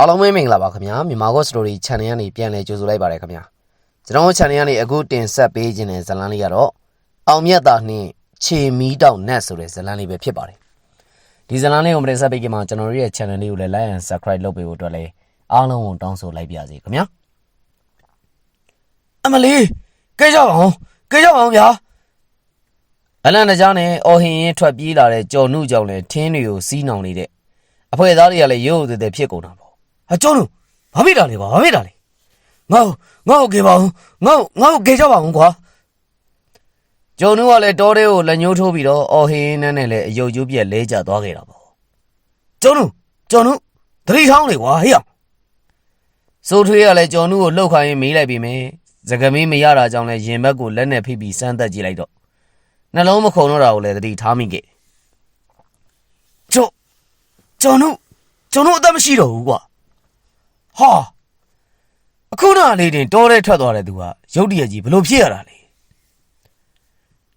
အားလုံးပဲမင်္ဂလာပါခင်ဗျာမြန်မာကော story channel ကနေပြန်လည်ကြိုဆိုလိုက်ပါရခင်ဗျာကျွန်တော်တို့ channel ကနေအခုတင်ဆက်ပေးခြင်းတဲ့ဇာတ်လမ်းလေးကတော့အောင်မြတ်တာနှင့်ခြေမီးတောင်နတ်ဆိုတဲ့ဇာတ်လမ်းလေးပဲဖြစ်ပါတယ်ဒီဇာတ်လမ်းလေးကိုမတင်ဆက်ပေးခင်မှာကျွန်တော်တို့ရဲ့ channel လေးကိုလည်း like and subscribe လုပ်ပေးဖို့အတွက်လည်းအားလုံးကိုတောင်းဆိုလိုက်ပါရစေခင်ဗျာအမလီကြည့်ကြပါဦးကြည့်ကြပါဦးဗျာအလန်တကြားနဲ့အော်ဟင်ရင်ထွက်ပြေးလာတဲ့ကြော်နုကြောင့်လည်းထင်းတွေကိုစီးနှောင်နေတဲ့အဖွဲသားတွေကလည်းရိုးရိုးသေးသေးဖြစ်ကုန်တာပေါ့ ဟာကျောင်းတို့ဘာဖြစ်တာလဲကွာဘာဖြစ်တာလဲငါ့ကိုငါ့ကိုကေပါဦးငါ့ကိုငါ့ကိုကေကြပါဦးကွာကျုံတို့ကလည်းတောထဲကိုလက်ညှိုးထိုးပြီးတော့အော်ဟင်းနန်းနဲ့လည်းအယုတ်ကျိုးပြက်လဲကျသွားခဲ့တာပေါ့ကျုံတို့ကျုံတို့သတိထောင်းလေကွာဟေ့အောင်စိုးထွေးကလည်းကျုံတို့ကိုလှုပ်ခိုင်းရင်မေးလိုက်ပြီမယ်စကမင်းမရတာကြောင့်လည်းရင်ဘက်ကိုလက်နဲ့ဖိပြီးစမ်းသက်ကြည့်လိုက်တော့နှလုံးမခုန်တော့တာကိုလည်းသတိထားမိခဲ့ကျုံကျွန်တော်ကျွန်တော်အသက်မရှိတော့ဘူးကွာ ဟာအခုနလေးတင်တောထဲထွက်သွားတဲ့သူကရုတ်တရက်ကြီးဘလို့ဖြစ်ရတာလဲ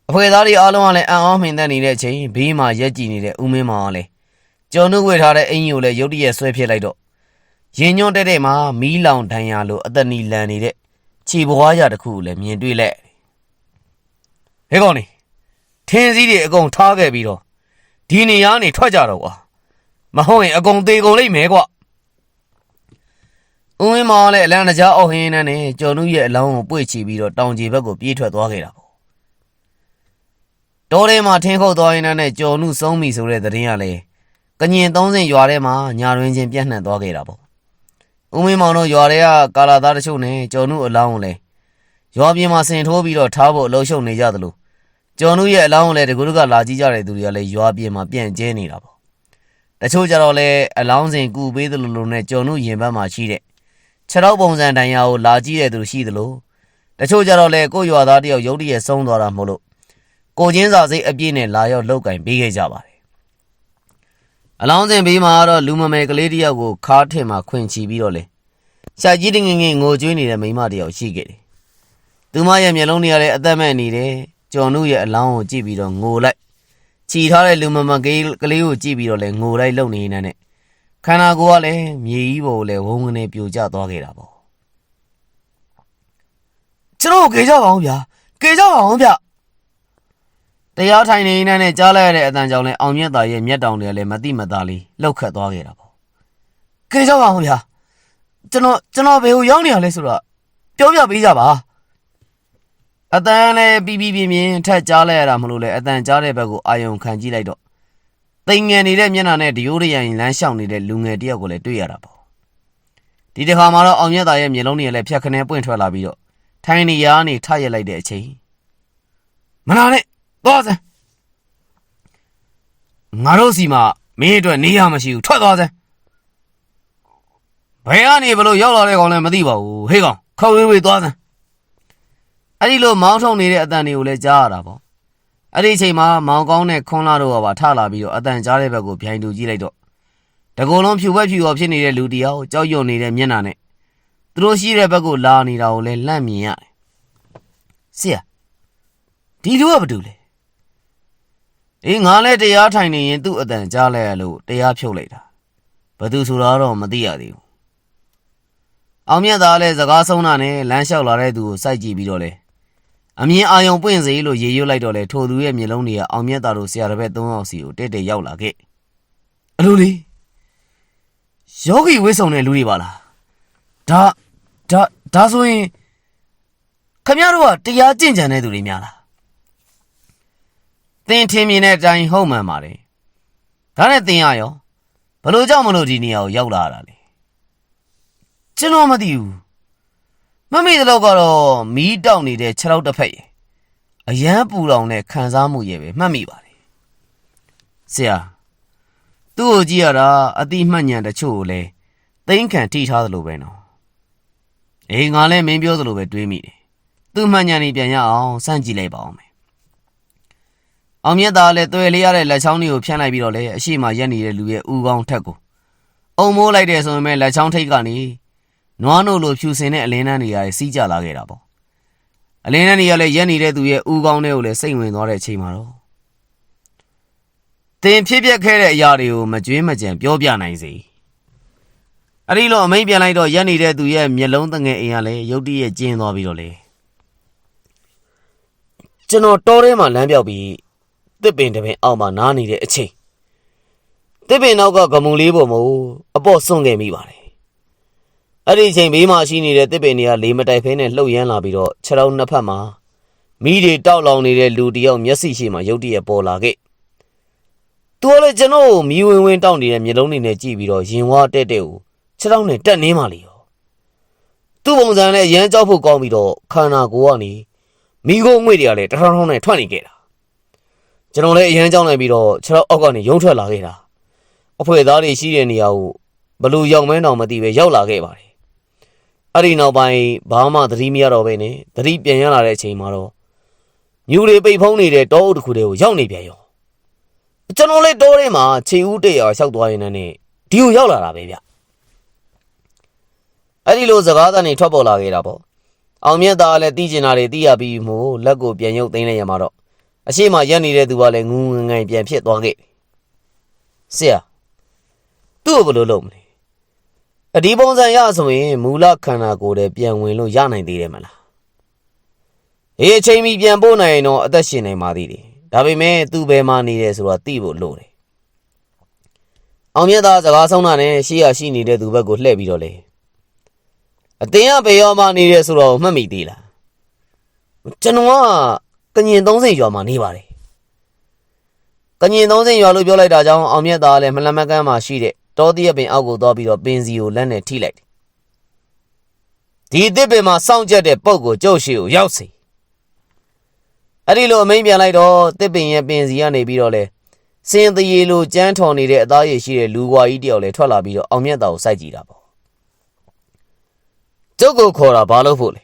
အဖွဲသားတွေအားလုံးကလည်းအံ့အားမှင်သက်နေတဲ့အချိန်ဘေးမှာရက်ကြည့်နေတဲ့ဦးမင်းမောင်ကလည်းကျွန်တော်ဝေထားတဲ့အင်ကြီးကိုလည်းရုတ်တရက်ဆွဲဖြစ်လိုက်တော့ရင်ညွန့်တဲ့တဲ့မှာမီးလောင်ဒဏ်ရာလိုအသက်နီလန်နေတဲ့ခြေဘွားရတစ်ခုကိုလည်းမြင်တွေ့လက်ဟဲ့ကောင်နေထင်းစည်းတွေအကုန်ထားခဲ့ပြီးတော့ဒီနေရာနေထွက်ကြတော့ကွာမဟုတ်ရင်အကုန်သေးကုန်လိမ့်မယ်ကွ ဦးဝင်းမောင်လည်းအလန့်တကြားအော်ဟင်းနဲ့နဲ့ကျော်နုရဲ့အလောင်းကိုပွေ့ချီပြီးတော့တောင်ကြီးဘက်ကိုပြေးထွက်သွားခဲ့တာပေါ့တောထဲမှာထင်းခုတ်သွားရင်နဲ့ကျော်နုဆုံးပြီဆိုတဲ့သတင်းကလည်းကညင်30ရွာထဲမှာညာတွင်ချင်းပြန့်နှံ့သွားခဲ့တာပေါ့ဦးဝင်းမောင်တို့ရွာထဲကကာလာသားတချို့နဲ့ကျော်နုအလောင်းကိုလည်းရွာပြင်မှာဆင်ထိုးပြီးတော့ထားဖို့အလုံးရှုံနေကြသလိုကျော်နုရဲ့အလောင်းကိုလည်းတကူတကလာကြည့်ကြတဲ့သူတွေကလည်းရွာပြင်မှာပြန့်ကျဲနေတာပေါ့တချို့ကြတော့လဲအလောင်းစဉ်ကူပေးသလိုလိုနဲ့ကြုံတို့ရင်ဘတ်မှာရှိတဲ့ ခြေထောက်ပုံစံတန်ရာကိုလာကြည့်တဲ့သူရှိသလိုတချို့ကြတော့လဲကိုယ့်ရွာသားတယောက်ရုတ်တရက်ဆုံးသွားတာမဟုတ်လို့ကိုချင်းစာစိတ်အပြည့်နဲ့လာရောက်လောက်ကင်ပေးခဲ့ကြပါတယ်အလောင်းစဉ်ဘေးမှာတော့လူမမယ်ကလေးတယောက်ကိုခါးထင်မှာခွင်ချီပြီးတော့လဲရှာကြီးတငငငငိုကြွေးနေတဲ့မိန်းမတယောက်ရှိခဲ့တယ်သူမရဲ့မျက်လုံးတွေကလည်းအသက်မဲ့နေတယ်ကြုံတို့ရဲ့အလောင်းကိုကြည့်ပြီးတော့ငိုလိုက်ချီထားတဲ့လူမမကလေးကလေးကိုကြည့်ပြီးတော့လဲငိုလိုက်လုံနေနေနဲ့ ခန္ဓာကိုယ်ကလည်းမြေကြီးပေါ်ကိုလည်းဝုန်းကနေပြိုကျသွားခဲ့တာပေါ့ကျွန်တော်ကေကြပါအောင်ဗျာကေကြပါအောင်ဗျတရားထိုင်နေနေနဲ့ကြားလိုက်ရတဲ့အတန်ကြောင့်လဲအောင်မြတ်သားရဲ့မျက်တောင်တွေကလည်းမတိမသားလေးလှုပ်ခတ်သွားခဲ့တာပေါ့ကေကြပါအောင်ဗျာကျွန်တော်ကျွန်တော်ဘယ်ကိုရောက်နေရလဲဆိုတော့ပြောပြပေးကြပါအတန်လည်းပြီးပြီးပြင်းပြင်းထက်ကြားလိုက်ရတာမလို့လေအတန်ကြားတဲ့ဘက်ကိုအာယုံခံကြည့်လိုက်တော့ တိမ်ငယ်နေတဲ့မျက်နှာနဲ့ဒရိုးရရင်လမ်းလျှောက်နေတဲ့လူငယ်တယောက်ကိုလည်းတွေ့ရတာပေါ့ဒီတစ်ခါမှာတော့အောင်မြတ်သားရဲ့မျက်လုံးတွေလည်းဖြတ်ခနဲပွင့်ထွက်လာပြီးတော့ထိုင်းနေရာနေထရက်လိုက်တဲ့အချိန်မနာနဲ့သွားစမ်းငါတို့စီမှာမင်းအတွက်နေရမရှိဘူးထွက်သွားစမ်းဘယ်ကနေဘလို့ရောက်လာတဲ့ကောင်လည်းမသိပါဘူးဟေးကောင်ခေါက်ဝေးဝေးသွားစမ်းအဲ့ဒီလိုမောင်းထုံနေတဲ့အတန်တွေကိုလည်းကြားရတာပေါ့ အဲ့ဒီအချိန်မှာမောင်ကောင်းနဲ့ခွန်းလာတို့ကပါထလာပြီးတော့အတန်ကြားတဲ့ဘက်ကိုဗျိုင်တူကြည့်လိုက်တော့တကူလုံးဖြူဘက်ဖြူရောဖြစ်နေတဲ့လူတယောက်ကြောက်ရွံ့နေတဲ့မျက်နှာနဲ့သူတို့ရှိတဲ့ဘက်ကိုလာနေတာကိုလည်းလှမ်းမြင်ရတယ်ဆရာဒီလူကဘာတူလဲအေးငါလည်းတရားထိုင်နေရင်သူ့အတန်ကြားလိုက်ရလို့တရားဖြုတ်လိုက်တာဘသူဆိုတာတော့မသိရသေးဘူးအောင်မြတ်သားလည်းစကားဆုံးတာနဲ့လမ်းလျှောက်လာတဲ့သူကိုစိုက်ကြည့်ပြီးတော့လေ အမြင်အာယုံပွင့်စေလို့ရေရွတ်လိုက်တော့လေထိုသူရဲ့မျက်လုံးတွေကအောင်မြတ်သားတို့ဆရာတစ်ပည့်သုံးယောက်စီကိုတိတ်တိတ်ရောက်လာခဲ့အလိုလေးယောဂီဝိဆုံတဲ့လူတွေပါလားဒါဒါဒါဆိုရင်ခမရတို့ကတရားကျင့်ကြံတဲ့သူတွေများလားသင်ထင်မြင်တဲ့အတိုင်းဟုတ်မှန်ပါတယ်ဒါနဲ့သင်ရရောဘလို့ကြောင့်မလို့ဒီနေရာကိုရောက်လာတာလဲကျွန်တော်မသိဘူး မမေတဲ့လောက်ကတော့မီးတောက်နေတဲ့ခြေထောက်တစ်ဖက်ရဲ့အရန်ပူလောင်တဲ့ခံစားမှုရဲ့ပဲမှတ်မိပါတယ်ဆရာသူ့ကိုကြည့်ရတာအတိမှတ်ညံတချို့ကိုလည်းသိမ့်ခံထိထားသလိုပဲနော်အေးငါလည်းမင်းပြောသလိုပဲတွေးမိတယ်သူ့မှတ်ညံနေပြန်ရအောင်စမ်းကြည့်လိုက်ပါအောင်မယ်အောင်မြတ်သားလည်းတွေ့လေးရတဲ့လက်ချောင်းလေးကိုဖြန့်လိုက်ပြီးတော့လေအရှိမရက်နေတဲ့လူရဲ့ဥကောင်းထက်ကိုအုံမိုးလိုက်တယ်ဆိုရင်ပဲလက်ချောင်းထိတ်ကနေ နွားနို့လိုဖြူစင်တဲ့အလင်းနှန်းတွေရစီးကြလာခဲ့တာပေါ့အလင်းနှန်းတွေကလည်းရက်နေတဲ့သူရဲ့ဦးကောင်းတွေကိုလည်းစိတ်ဝင်သွားတဲ့အချိန်မှာတော့သင်ဖြစ်ပျက်ခဲ့တဲ့အရာတွေကိုမကြွေးမကြံပြောပြနိုင်စေအဲ့ဒီလိုအမိန်ပြန်လိုက်တော့ရက်နေတဲ့သူရဲ့မျက်လုံးတငယ်အိမ်ကလည်းရုတ်တရက်ကျင်းသွားပြီးတော့လေကျွန်တော်တောထဲမှာလမ်းပြောက်ပြီးတစ်ပင်တစ်ပင်အောက်မှာနားနေတဲ့အချိန်တစ်ပင်နောက်ကဂမုံလေးပေါ်မှာအပေါ့စွန့်ခဲ့မိပါတယ် အဲ့ဒီအချိန်ဘေးမှာရှိနေတဲ့တစ်ပင်တွေကလေမတိုက်ဖဲနဲ့လှုပ်ရမ်းလာပြီးတော့ခြေထောက်နှစ်ဖက်မှာမိတွေတောက်လောင်နေတဲ့လူတစ်ယောက်မျက်စိရှိမှရုတ်တရက်ပေါ်လာခဲ့သူကလည်းကျွန်တော်ကိုမီးဝင်းဝင်းတောက်နေတဲ့မျက်လုံးတွေနဲ့ကြည့်ပြီးတော့ရင်ဝါတဲ့တဲ့ကိုခြေထောက်နဲ့တက်နေမှလေရောသူ့ပုံစံနဲ့ရမ်းကြောက်ဖို့ကောင်းပြီးတော့ခန္ဓာကိုယ်ကနေမိခိုးငွေ့တွေကလည်းတထောင်ထောင်နဲ့ထွက်နေခဲ့တာကျွန်တော်လည်းအရမ်းကြောက်လိုက်ပြီးတော့ခြေထောက်အောက်ကနေရုံထွက်လာခဲ့တာအဖွဲသားတွေရှိတဲ့နေရာကိုဘလို့ရောက်မဲတောင်မသိပဲရောက်လာခဲ့ပါတယ် အဲ့ဒီနောက်ပိုင်းဘာမှသတိမရတော့ပဲနဲ့သတိပြန်ရလာတဲ့အချိန်မှာတော့မြူတွေပိတ်ဖုံးနေတဲ့တောအုပ်တစ်ခုတည်းကိုရောက်နေပြန်ရောကျွန်တော်လည်းတောထဲမှာခြေဦးတရရောက်သွားရင်လည်းဒီကိုရောက်လာတာပဲဗျအဲ့ဒီလိုစကားသံတွေထွက်ပေါ်လာခဲ့တာပေါ့အောင်မြတ်သားလည်းတီးကျင်တာတွေတီးရပြီးမို့လက်ကိုပြန်ရုပ်သိမ်းလိုက်ရမှာတော့အရှိမရက်နေတဲ့သူကလည်းငူငငိုင်ပြန်ဖြစ်သွားခဲ့ဆရာသူ့ကိုဘယ်လိုလုပ်မလဲ အဒီပုံစံရဆိုရင်မူလခန္ဓာကိုယ်တည်းပြန်ဝင်လို့ရနိုင်သေးတယ်မလားအေးအချိန်မီပြန်ပို့နိုင်ရင်တော့အသက်ရှင်နိုင်ပါသေးတယ်ဒါပေမဲ့သူ့ဘယ်မှာနေတယ်ဆိုတော့သိဖို့လိုတယ်အောင်မြတ်သားစကားဆုံးတာနဲ့ရှေ့ရရှိနေတဲ့သူဘက်ကိုလှည့်ပြီးတော့လေအတင်းကဘယ်ရောမှနေတယ်ဆိုတော့မှတ်မိသေးလားကျွန်တော်ကကညင်30ရွာမှာနေပါတယ်ကညင်30ရွာလို့ပြောလိုက်တာကြောင့်အောင်မြတ်သားလည်းမလန်မကန်းမှာရှိတဲ့ တောတရက်ပင်အောက်ကိုသွားပြီးတော့ပင်စီကိုလက်နဲ့ထိလိုက်တယ်ဒီအစ်စ်ပင်မှာစောင့်ကြက်တဲ့ပုတ်ကိုကျုပ်ရှိကိုရောက်စီအဲ့ဒီလိုအမိန်ပြန်လိုက်တော့တစ်ပင်ရဲ့ပင်စီကနေပြီးတော့လဲစင်သေးလိုကြမ်းထော်နေတဲ့အသားရည်ရှိတဲ့လူကွာကြီးတယောက်လည်းထွက်လာပြီးတော့အောင်မြတ်သားကိုစိုက်ကြည့်တာပေါ့ကျုပ်ကိုခေါ်တာဘာလို့ဖို့လဲ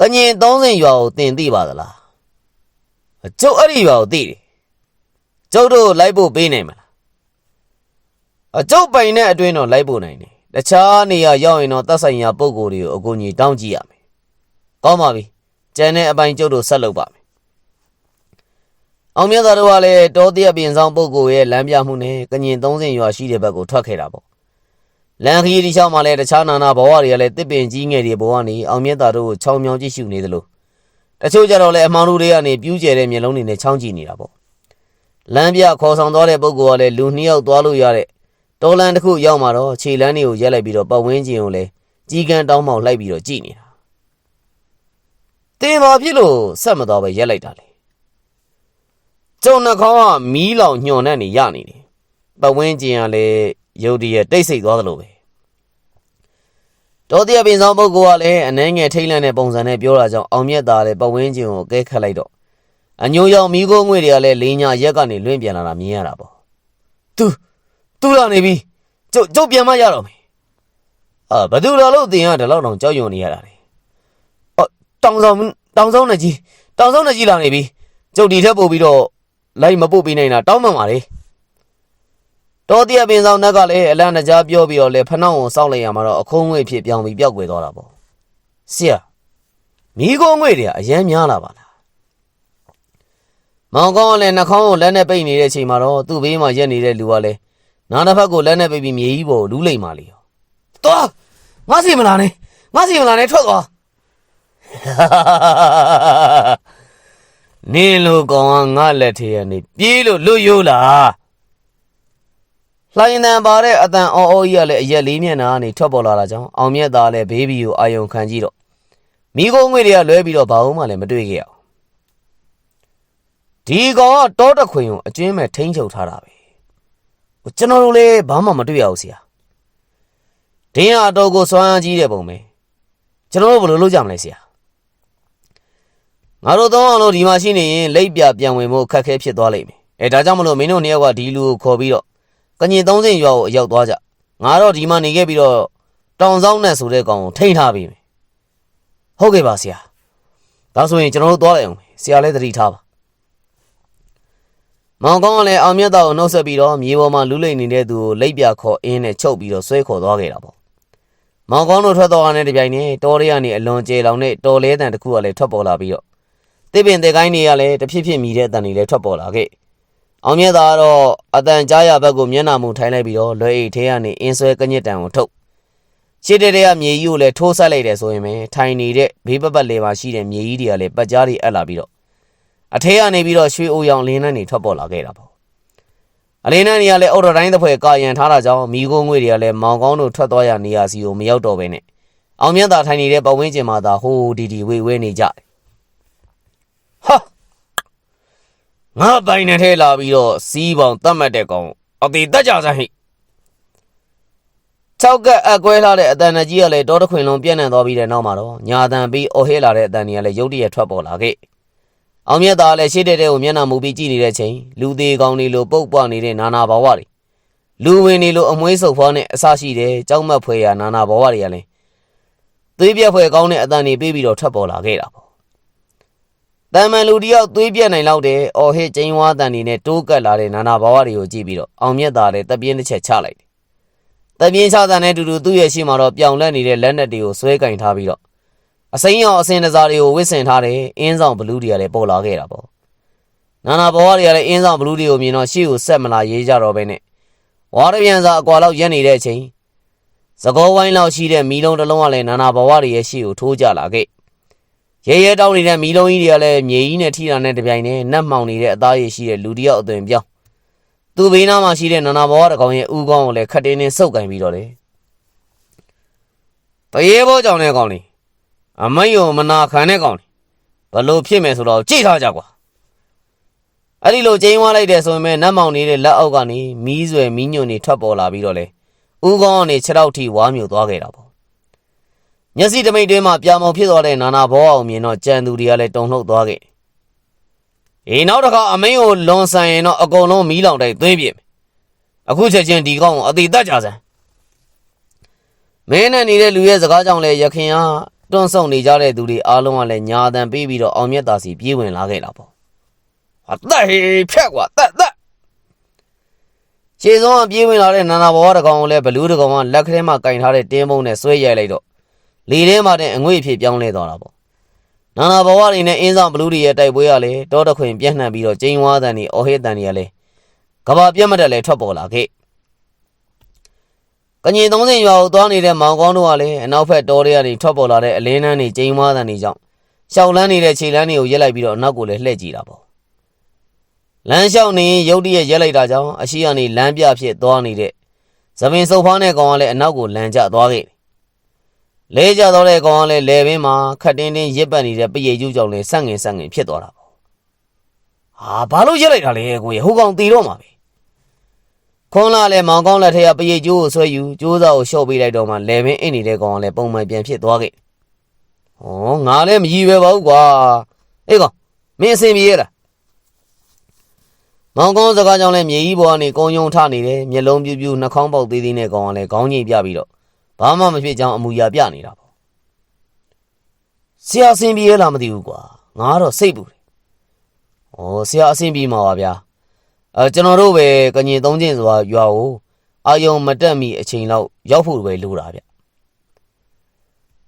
ကညင်30ရွာကိုတင်သိပါသလားကျုပ်အဲ့ဒီရွာကိုသိတယ်ကျုပ်တို့လိုက်ဖို့ပေးနိုင်မလား အကျုပ်ပိုင်တဲ့အတွင်းတော့လိုက်ဖို့နိုင်တယ်တခြားနေရာရောက်ရင်တော့သက်ဆိုင်ရာပုံကိုယ်တွေကိုအကူအညီတောင်းကြည့်ရမယ်ကောင်းပါပြီကျန်တဲ့အပိုင်းကျုပ်တို့ဆက်လုပ်ပါမယ်အောင်မြတ်သားတို့ကလည်းတောတရပြင်ဆောင်ပုံကိုယ်ရဲ့လမ်းပြမှုနဲ့ကညင်30ရွာရှိတဲ့ဘက်ကိုထွက်ခဲ့တာပေါ့လန်ခရီးဒီချောင်းမှာလည်းတခြားနာနာဘဝတွေကလည်းတစ်ပင်ကြီးငယ်တွေဘဝကနေအောင်မြတ်တာတို့ကိုချောင်းမြောင်းကြည့်ရှုနေသလိုတချို့ကြတော့လည်းအမှောင်လူတွေကနေပြူးကျဲတဲ့မျက်လုံးတွေနဲ့ချောင်းကြည့်နေတာပေါ့လမ်းပြခေါ်ဆောင်သွားတဲ့ပုဂ္ဂိုလ်ကလည်းလူနှစ်ယောက်သွားလို့ရတဲ့ တော်လန်တစ်ခုရောက်มาတော့ခြေလမ်းတွေကိုရက်လိုက်ပြီးတော့ပတ်ဝန်းကျင်ကိုလည်းကြီးကန်းတောင်းမောင်လိုက်ပြီးတော့ကြည့်နေတာတင်ပါဖြစ်လို့ဆက်မသွားပဲရက်လိုက်တာလေကျုံနှခေါင်းကမီးလောင်ညှော်နှံ့နေရနေတယ်ပတ်ဝန်းကျင်ကလည်းရုတ်တရက်တိတ်ဆိတ်သွားသလိုပဲ တော်တရားပင်ဆောင်ပုဂ္ဂိုလ်ကလည်းအနှဲငယ်ထိတ်လန့်တဲ့ပုံစံနဲ့ပြောတာကြောင့်အောင်မြတ်သားလည်းပတ်ဝန်းကျင်ကိုကဲခတ်လိုက်တော့အညိုရောင်မိခိုးငွေတွေကလည်းလေးညာရက်ကနေလွင့်ပြန်လာတာမြင်ရတာပေါ့။ तू तू လာနေပြီ။ကျုပ်ကျုပ်ပြန်မရတော့မယ်။အာဘသူလာလို့တင်ရဒီလောက်တောင်ကြောက်ရွံ့နေရတာလေ။အော်တောင်ဆောင်တောင်ဆောင်နဲ့ကြီးတောင်ဆောင်နဲ့ကြီးလာနေပြီ။ကျုပ်ဒီထက်ပို့ပြီးတော့လိုက်မပို့ပေးနိုင်တာတောင်းမှန်ပါလေ။တော်တရပင်ဆောင်နှက်ကလည်းအလန့်တကြားပြောပြီးတော့လေဖနှောင်းကိုစောင့်လိုက်ရမှာတော့အခုံးငွေဖြစ်ပြောင်းပြီးပျောက်ကွယ်သွားတာပေါ့ဆရာမိခိုးငွေတွေကအရန်များလာပါလားမောင်ကောင်းကလည်းနှာခေါင်းကိုလက်နဲ့ပိတ်နေတဲ့အချိန်မှာတော့သူ့ဘေးမှာရက်နေတဲ့လူကလည်း နားတစ်ဖက်ကိုလက်နဲ့ပိတ်ပြီးမြေကြီးပေါ်ကိုလူးလိမ့်ပါလေရောသွားငါစီမလာနဲ့ငါစီမလာနဲ့ထွက်သွားနင်းလိုကောင်ကငါလက်ထဲကနေပြေးလို့လွတ်ရိုးလားလှိုင်းတန်ပါတဲ့အတန်အော်အော်ကြီးကလည်းအရက်လေးမျက်နှာကနေထွက်ပေါ်လာတာကြောင့်အောင်မြတ်သားလည်းဘေးဘီကိုအာယုံခံကြည့်တော့မိခိုးငွေတွေကလွဲပြီးတော့ဘာမှလည်းမတွေ့ခဲ့ရအောင်ဒီကောင်ကတောတခွင်ကိုအကျွင်းမဲ့ထိန်းချုပ်ထားတာပဲဟို ကျွန်တော်တို့လည်းဘာမှမတွေ့ရဘူးဆရာဒင်းအတော်ကိုစွမ်းအားကြီးတဲ့ပုံပဲကျွန်တော်တို့ဘယ်လိုလုပ်ကြမလဲဆရာငါတို့သုံးအောင်လို့ဒီမှာရှိနေရင်လိပ်ပြပြန်ဝင်ဖို့အခက်အခဲဖြစ်သွားလိမ့်မယ်အဲဒါကြောင့်မလို့မင်းတို့နှစ်ယောက်ကဒီလူကိုခေါ်ပြီးတော့ကညင်30ရွာကိုအရောက်သွားကြငါတော့ဒီမှာနေခဲ့ပြီးတော့တောင်ဆောင်နဲ့ဆိုတဲ့ကောင်ကိုထိန်းထားပြီမယ်ဟုတ်ကဲ့ပါဆရာဒါဆိုရင်ကျွန်တော်တို့သွားလိုက်အောင်ဆရာလည်းသတိထားပါ မောင်ကောင်းကလည်းအောင်မြတ်သားကိုနှုတ်ဆက်ပြီးတော့မြေပေါ်မှာလူးလိမ့်နေတဲ့သူကိုလိပ်ပြခေါ်အင်းနဲ့ချုပ်ပြီးတော့ဆွဲခေါ်သွားခဲ့တာပေါ့မောင်ကောင်းတို့ထွက်သွားတဲ့တပြိုင်နက်တောရဲကနေအလွန်ကျေလောင်တဲ့တော်လဲတန်တစ်ခုကလည်းထွက်ပေါ်လာပြီးတော့တစ်ပင်တဲ့ကိုင်းတွေကလည်းတဖြစ်ဖြစ်မြည်တဲ့အတန်တွေလည်းထွက်ပေါ်လာခဲ့အောင်မြတ်သားကတော့အတန်ကြားရဘက်ကိုမျက်နှာမူထိုင်လိုက်ပြီးတော့လွယ်အိတ်ထဲကနေအင်းဆွဲကညစ်တံကိုထုတ်ရှစ်တဲ့တဲ့ကမြေကြီးကိုလည်းထိုးဆက်လိုက်တယ်ဆိုရင်ပဲထိုင်နေတဲ့ဘေးပပတ်လေးပါရှိတဲ့မြေကြီးတွေကလည်းပတ်ကြားတွေအပ်လာပြီးတော့ အထဲကနေပြီးတော့ရွှေအိုရောင်လင်းနှန်းတွေထွက်ပေါ်လာခဲ့တာပေါ့အလင်းနှန်းတွေကလည်းအော်တော်တိုင်းတစ်ဖွဲ့ကာယံထားတာကြောင့်မိခိုးငွေတွေကလည်းမောင်ကောင်းတို့ထွက်သွားရနေရစီကိုမရောက်တော့ပဲနဲ့အောင်မြတ်သားထိုင်နေတဲ့ပတ်ဝန်းကျင်မှာသာဟိုးဒီဒီဝေဝဲနေကြတယ်ဟာငါပိုင်နဲ့ထဲလာပြီးတော့စီးပေါင်တတ်မှတ်တဲ့ကောင်အသေးတက်ကြစမ်းဟိ၆ကက်အကွဲလာတဲ့အတန်တကြီးကလည်းတောတခွင်လုံးပြန့်နှံ့သွားပြီးတဲ့နောက်မှာတော့ညာတန်ပြီးအော်ဟဲလာတဲ့အတန်ကြီးကလည်းရုတ်တရက်ထွက်ပေါ်လာခဲ့ အောင်မြတ်သားလည်းရှေ့တဲ့တဲ့ကိုမျက်နှာမူပြီးကြည့်နေတဲ့ချိန်လူသေးကောင်တွေလိုပုတ်ပွားနေတဲ့နာနာဘဝတွေလူဝင်တွေလိုအမွှေးဆုပ်ဖွားနဲ့အဆရှိတဲ့ကြောက်မက်ဖွယ်ရာနာနာဘဝတွေကလည်းသွေးပြက်ဖွယ်ကောင်းတဲ့အတန်တွေပြီးပြီးတော့ထွက်ပေါ်လာခဲ့တာပေါ့တမန်လူတယောက်သွေးပြက်နိုင်လောက်တဲ့အော်ဟစ်ကျင်းဝါတန်နေနဲ့တိုးကပ်လာတဲ့နာနာဘဝတွေကိုကြည့်ပြီးတော့အောင်မြတ်သားလည်းတပြင်းတစ်ချက်ချလိုက်တယ်။တပြင်းချတဲ့နဲ့တူတူသူ့ရဲ့ရှိမှတော့ပြောင်လက်နေတဲ့လက်နက်တွေကိုဆွဲကင်ထားပြီးတော့ အစိမ်းရောင်အစင်တစားတွေကိုဝစ်ဆင်ထားတဲ့အင်းဆောင်ဘလူးတွေကလည်းပေါ်လာခဲ့တာပေါ့။နာနာဘဝတွေကလည်းအင်းဆောင်ဘလူးတွေကိုမြင်တော့ရှေ့ကိုဆက်မလာရေးကြတော့ပဲနဲ့ဝါရပြန်စာအကွာလောက်ရက်နေတဲ့အချိန်သကောဝိုင်းလောက်ရှိတဲ့မီလုံးတစ်လုံးကလည်းနာနာဘဝတွေရဲ့ရှေ့ကိုထိုးကြလာခဲ့။ရဲရဲတောင်းနေတဲ့မီလုံးကြီးတွေကလည်းမြေကြီးနဲ့ထိတာနဲ့တပြိုင်တည်းနတ်မှောင်နေတဲ့အသားရည်ရှိတဲ့လူတစ်ယောက်အသွင်ပြောင်းသူ့ဘေးနားမှာရှိတဲ့နန္နာဘောတကောင်ရဲ့ဥကောင်းကိုလည်းခတ်တင်းနဲ့စုပ်ကင်ပြီးတော့တယ်တရေဘောကြောင့်တဲ့ကောင်လေး အမိတ်ယုံမနာခံတဲ့ကောင်လေးဘလို့ဖြစ်မယ်ဆိုတော့ကြိတ်ထားကြကွာအဲ့ဒီလိုကျင်းဝါလိုက်တဲ့ဆိုရင်ပဲနတ်မောင်နေတဲ့လက်အောက်ကနေမီးဆွဲမီးညွန့်တွေထွက်ပေါ်လာပြီးတော့လေဥကောင်းကနေခြေထောက်ထိဝါမြူသွားခဲ့တာပေါ့မျက်စိတမိတ်တွင်းမှာပြာမောင်ဖြစ်သွားတဲ့နာနာဘောအောင်မြင်တော့ကြံသူတွေကလည်းတုန်လှုပ်သွားခဲ့။အေးနောက်တစ်ခါအမင်းကိုလွန်ဆန်ရင်တော့အကုန်လုံးမီးလောင်တိုက်သွင်းပြမယ်။အခုချက်ချင်းဒီကောင်ကိုအသေးတတ်ကြစမ်း။မင်းနဲ့နေတဲ့လူရဲ့စကားကြောင့်လည်းရခင်က တွန်းဆုံနေကြတဲ့သူတွေအားလုံးကလည်းညာတန်ပေးပြီးတော့အောင်မြတ်သားစီပြေးဝင်လာခဲ့တာပေါ့။ဟာတက်ဟေးဖြက်ကွာတက်တက်ခြေစုံးကပြေးဝင်လာတဲ့နာနာဘောတကောင်ကိုလည်းဘလူးတကောင်ကလက်ခထဲမှာကင်ထားတဲ့တင်းပုံးနဲ့ဆွဲရိုက်လိုက်တော့လေထဲမှာတဲ့အငွေ့အဖြစ်ပြောင်းလဲသွားတာပေါ့နာနာဘဝတွေနဲ့အင်းဆောင်ဘလူးတွေရဲ့တိုက်ပွဲရလေတောတခွင်ပြန့်နှံ့ပြီးတော့ကျင်းဝါတန်တွေအော်ဟစ်တန်တွေကလည်းကဘာပြတ်မတက်လဲထွက်ပေါ်လာခဲ့ ကညင်30ရွာကိုသွားနေတဲ့မောင်ကောင်းတို့ကလည်းအနောက်ဘက်တောတွေကနေထွက်ပေါ်လာတဲ့အလင်းနှန်းတွေကျင်းဝါတန်တွေကြောင့်ရှောက်လန်းနေတဲ့ခြေလန်းတွေကိုရက်လိုက်ပြီးတော့အနောက်ကိုလည်းလှည့်ကြည့်တာပေါ့လမ်းလျှောက်နေရင်ရုတ်တရက်ရက်လိုက်တာကြောင့်အရှိကနေလမ်းပြဖြစ်သွားနေတဲ့သပင်စုပ်ဖားတဲ့ကောင်ကလည်းအနောက်ကိုလမ်းကျသွားခဲ့တယ်လဲကြတော့တဲ့ကောင်ကလည်းလေဘင်းမှာခတ်တင်းတင်းရစ်ပတ်နေတဲ့ပရိတ်ကျူးကြောင့်လည်းဆက်ငင်ဆက်ငင်ဖြစ်သွားတာပေါ့။ဟာဘာလို့ရက်လိုက်တာလဲကိုရဟိုကောင်တီတော့မှာပဲ။ ခွန်လာလည်းမောင်ကောင်းလက်ထက်ကပရိတ်ကျိုးကိုဆွဲယူကျိုးစားကိုရှော့ပေးလိုက်တော့မှလေဘင်းအိနေတဲ့ကောင်ကလည်းပုံမှန်ပြန်ဖြစ်သွားခဲ့။ဟောငါလည်းမကြီးပဲပါဘူးကွာ။အေးကောင်မင်းအစင်ပြေရလား။မောင်ကောင်းစကားကြောင့်လည်းမြေကြီးပေါ်ကနေကုံယုံထနေတယ်မျက်လုံးပြူးပြူးနှာခေါင်းပေါက်သေးသေးနဲ့ကောင်ကလည်းခေါင်းငိတ်ပြပြီးတော့ဘာမှမဖြစ်ကြောင်းအမူအရာပြနေတာပေါ့ဆရာအဆင်ပြေရလားမသိဘူးကွာငါကတော့စိတ်ပူတယ်ဩဆရာအဆင်ပြေမှာပါဗျာ အဲကျွန်တော်တို့ပဲကညင်သုံးချင်းဆိုတာရွာကိုအာယုံမတက်မီအချိန်လောက်ရောက်ဖို့ပဲလိုတာဗျ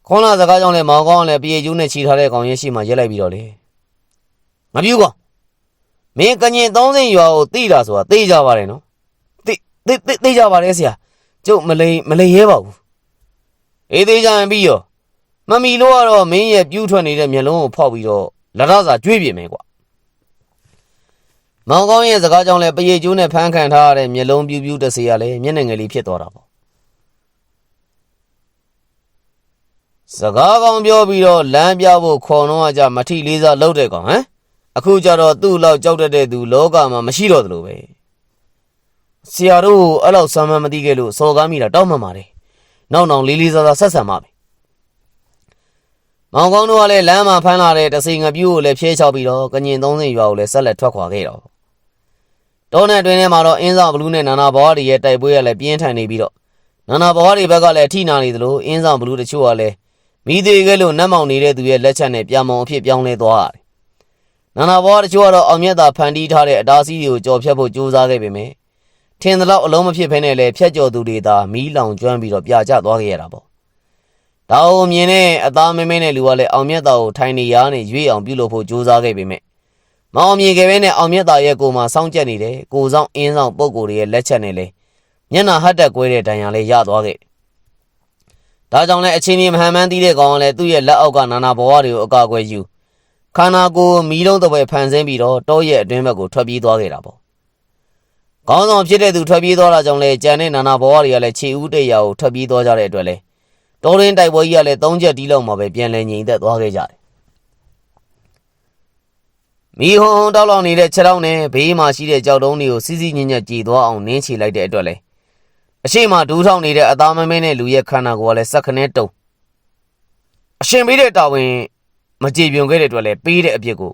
ခွန်လာစကားကြောင့်လဲမောင်ကောင်းလည်းပြေကျူးနဲ့ခြိထားတဲ့ကောင်ရဲ့ရှိမှရက်လိုက်ပြီးတော့လေမပြူကောင်မင်းကညင်သုံးချင်းရွာကိုတိတာဆိုတာသိကြပါတယ်နော်သိသိသိကြပါတယ်ဆရာကျုပ်မလိမ်မလိမ်ရဲပါဘူးအေးသေးကြရင်ပြီးရောမမီလို့ကတော့မင်းရဲ့ပြူးထွက်နေတဲ့မျက်လုံးကိုဖောက်ပြီးတော့လက်ရစာကျွေးပြင်မယ်ကွာ မောင်ကောင်းရဲ့စကားကြောင့်လည်းပရိတ်ကျိုးနဲ့ဖမ်းခံထားရတဲ့မျက်လုံးပြူးပြူးတစ်စီကလည်းမျက်နှာငယ်လေးဖြစ်သွားတာပေါ့စကားကောင်းပြောပြီးတော့လမ်းပြဖို့ခေါ်တော့အကြမထီလေးစားလှုပ်တဲ့ကောင်ဟမ်အခုကျတော့သူ့လောက်ကြောက်တတ်တဲ့သူလောကမှာမရှိတော့သလိုပဲဆရာတို့အဲ့လောက်စမ်းမမသိခဲ့လို့စော်ကားမိတာတောက်မှန်ပါတယ်နောက်နောက်လေးလေးစားစားဆက်ဆံပါမယ်။မောင်ကောင်းတို့ကလည်းလမ်းမှာဖမ်းလာတဲ့တစိငပြူးကိုလည်းဖြဲချောက်ပြီးတော့ကညင်30ရွာကိုလည်းဆက်လက်ထွက်ခွာခဲ့တော့။ တောနဲ့တွင်ထဲမှာတော့အင်းဆောင်ဘလူးနဲ့နာနာဘွားတွေရဲ့တိုက်ပွဲကလည်းပြင်းထန်နေပြီးတော့နာနာဘွားတွေဘက်ကလည်းအထိနာနေသလိုအင်းဆောင်ဘလူးတချို့ကလည်းမိသေးကဲလို့နတ်မောင်နေတဲ့သူရဲ့လက်ချက်နဲ့ပြန်မောင်အဖြစ်ပြောင်းလဲသွားရတယ်။နာနာဘွားတချို့ကတော့အောင်မြတ်သာဖန်တီးထားတဲ့အတားအဆီးတွေကိုကြော်ဖြတ်ဖို့ကြိုးစားခဲ့ပေမယ့်ထင်သလောက်အလုံးမဖြစ်ဖဲနဲ့လည်းဖြတ်ကျော်သူတွေသာမီးလောင်ကျွမ်းပြီးတော့ပြာကျသွားခဲ့ရတာပေါ့။ဒါအောင်မြင်တဲ့အသားမင်းမင်းနဲ့လူကလည်းအောင်မြတ်သားကိုထိုင်နေရနဲ့ရွေးအောင်ပြုလုပ်ဖို့ကြိုးစားခဲ့ပေမဲ့ မအောင်မြင်ခဲ့ပဲနဲ့အောင်မြတ်သားရဲ့ကိုယ်မှာစောင့်ကြက်နေတယ်ကိုဆောင်အင်းဆောင်ပုံကိုယ်တွေရဲ့လက်ချက်နဲ့လေမျက်နှာဟတ်တက်ကွဲတဲ့ဒဏ်ရာလေးရသွားခဲ့ဒါကြောင့်လဲအချင်းကြီးမဟန်မှန်းသီးတဲ့ကောင်ကလည်းသူ့ရဲ့လက်အောက်ကနာနာဘဝတွေကိုအကာအကွယ်ယူခန္ဓာကိုယ်မီးလုံးတစ်ပွဲဖန်ဆင်းပြီးတော့တောရဲ့အတွင်းဘက်ကိုထွက်ပြေးသွားခဲ့တာပေါ့ခေါင်းဆောင်ဖြစ်တဲ့သူထွက်ပြေးသွားတာကြောင့်လဲကြံတဲ့နာနာဘဝတွေကလည်းခြေဦးတရာကိုထွက်ပြေးသွားကြတဲ့အတွက်လဲတောရင်းတိုက်ပွဲကြီးကလည်း၃ချက်တီးလောက်မှပဲပြန်လည်ငြိမ်သက်သွားခဲ့ကြတယ် မီးဟုံတောက်လောင်နေတဲ့ခြေထောက်နဲ့ဘေးမှာရှိတဲ့ကြောက်တုံးတွေကိုစီးစီးညံ့ညံ့ကြည်သွားအောင်နင်းချလိုက်တဲ့အတွက်လဲအရှိမဒူးထောင်နေတဲ့အသားမမင်းနဲ့လူရဲ့ခန္ဓာကိုယ်ကလည်းစက်ခနဲတုံအရှင်ပေးတဲ့တာဝန်မကြည်ပြုံခဲ့တဲ့အတွက်လဲပေးတဲ့အပြစ်ကို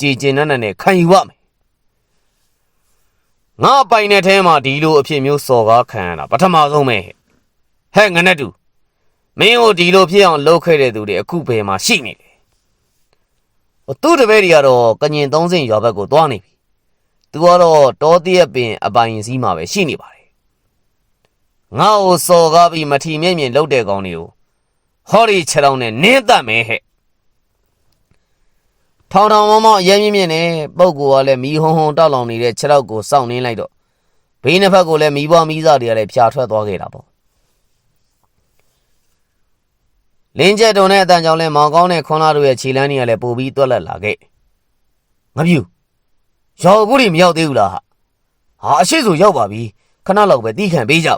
ကြည်ကျင်နဲ့နဲ့ခံယူရမယ်ငါပိုင်တဲ့ထဲမှာဒီလိုအဖြစ်မျိုးစော်ကားခံရတာပထမဆုံးပဲဟဲ့ငနဲ့တူမင်းကိုဒီလိုဖြစ်အောင်လုပ်ခဲ့တဲ့သူတွေအခုဘယ်မှာရှိနေလဲဟို သူ့တပည့်တွေကတော့ကညင်သုံးစင်ရွာဘက်ကိုသွားနေပြီသူကတော့တောတရက်ပင်အပိုင်စည်းမှာပဲရှိနေပါတယ်ငါ့ကိုစော်ကားပြီးမထီမြင့်မြင့်လုပ်တဲ့ကောင်တွေကိုဟောဒီခြေထောက်နဲ့နင်းတတ်မယ်ဟဲ့ထောင်ထောင်မောမောအရင်မြင့်မြင့်နဲ့ပုတ်ကူကလည်းမီးဟုံဟုံတောက်လောင်နေတဲ့ခြေထောက်ကိုစောင့်နှင်းလိုက်တော့ဘေးနှစ်ဖက်ကိုလည်းမီးပွားမီးစားတွေကလည်းဖြာထွက်သွားခဲ့တာပေါ့ လင်းကျက်တုံနဲ့အတန်ကြောင့်လဲမောင်ကောင်းနဲ့ခွန်လာတို့ရဲ့ခြေလမ်းတွေကလည်းပိုပြီးတွက်လက်လာခဲ့ငပြူရောက်အခုဒီမရောက်သေးဘူးလားဟာဟာအရှိဆိုရောက်ပါပြီခဏလောက်ပဲတီးခံပေးကြပါ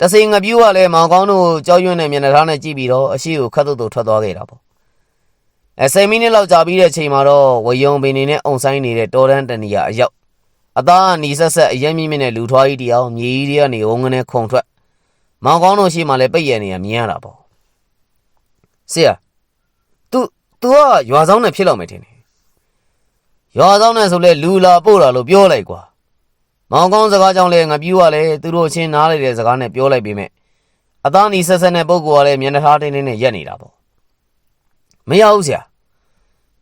တစိန်ငပြူကလည်းမောင်ကောင်းတို့ကြောက်ရွံ့တဲ့မျက်နှာသားနဲ့ကြည့်ပြီးတော့အရှိကိုခတ်တုတ်တုတ်ထွက်သွားခဲ့တာပေါ့အဲ10မိနစ်လောက်ကြာပြီးတဲ့အချိန်မှာတော့ဝယုံပင်နေနဲ့အုံဆိုင်နေတဲ့တော်တန်းတနီယာအရောက်အသားအနီဆက်ဆက်အရင်မြင့်မြင့်နဲ့လူထွားကြီးတယောက်မြေကြီးတွေကနေဝုန်းကနေခုံထွက်မောင်ကောင်းတို့ရှိမှလည်းပိတ်ရနေရမြင်ရတာပေါ့ ဆရာ तू तू ကရွာဆောင်နဲ့ဖြစ်လောက်မယ်ထင်တယ်ရွာဆောင်နဲ့ဆိုလဲလူလာပို့တာလို့ပြောလိုက်ကွာမောင်ကောင်းစကားကြောင့်လဲငပြူးကလည်းသူတို့ချင်းနားလိုက်တဲ့စကားနဲ့ပြောလိုက်ပြီးမြဲအသားနီဆက်ဆက်နဲ့ပုဂ္ဂိုလ်ကလည်းမျက်နှာထားတင်းတင်းနဲ့ရက်နေတာပေါ့မရဘူးဆရာ